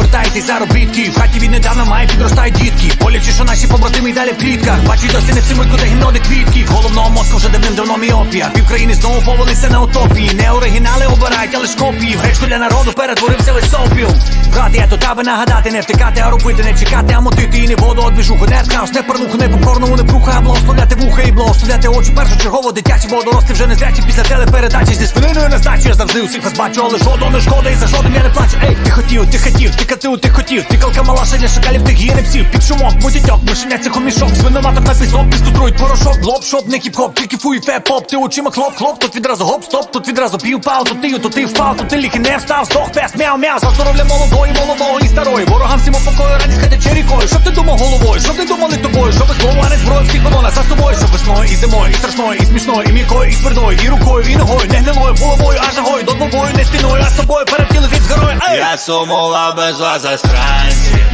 Боже заробітки В хаті віднедавна має підростають дітки. Боляче, що наші побратими й далі в клітках. Бачить досі не цимуть, куди гімно, квітки. Головного мозку вже давним-давно міопія Півкраїни знову повелися на утопії. Не оригінали обирають, але ж копії. Гречку для народу перетворився весь опіум. Брати, я тут аби нагадати, не втикати, а робити, не чекати, а мотити і не воду од движуху, не хаос, не порнуху, не покорному, не бруха, а благословляти вуха і благословляти очі першочергово дитячі, бо дорослі вже не зрячі. Після телепередачі зі спининою на здачі. Я завжди усіх вас бачу, але жодного не шкода і за жодним я не плачу. Ей, ти хотів, ти хотів, ти катив, ти хотів, ти калка малаша для шакалів, ти гієни псів, під шумок, будітьок, мишеня цих мішок, свиноматок на пісок, пістутрують порошок, глоб, шоп, не кіп-хоп, тільки фуй, фе, поп, ти очима хлоп, хлоп, тут відразу гоп, стоп, тут відразу пів пау, тут ти, тут ти впав, тут ти ліки не встав, здох, пес, мяу, мяу, за здоров'я молодої, молодого і старої, ворогам всім упокою, радість хатяче рікою, щоб ти думав головою, щоб не думали тобою, щоб слово, а не зброю, всіх воно нас за собою, щоб весною і зимою, і страшною, і смішною, і м'якою, і твердою, і рукою, і ногою, не гнилою, головою, аж ногою, до двобою, не стіною, а з тобою перевтілитись з горою, ей! Я сумував без вас засранці